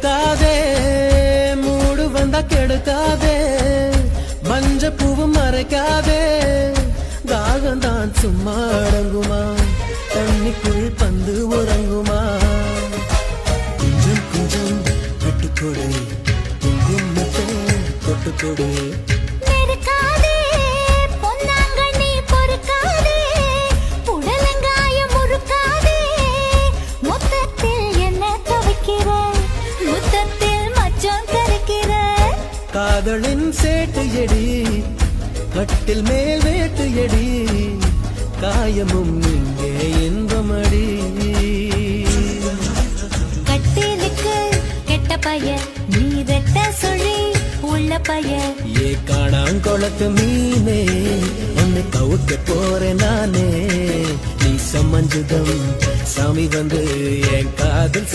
கெடுக்காதே மூடு வந்தா கெடுக்காதே மஞ்ச பூவு மறைக்காதே தாகம் தான் சும்மா அடங்குமா தண்ணிக்குள் பந்து உறங்குமா? கொஞ்சம் கொஞ்சம் கட்டுக்கொடு குங்குமத்தை தொட்டுக்கொடு. காதலின் சேட்டு எடி கட்டில் மேல் வேட்டு எடி காயமும் இங்கே இன்பமடி. கட்டிலுக்கு கெட்ட பைய நீ ரெட்ட சொல்லி உள்ள பைய ஏ காணாங்கொளத்து மீனே உன்னை கவுக்க போறேன் நானே. நீ சம்மஞ்சுதம் சாமி வந்து என் காதல்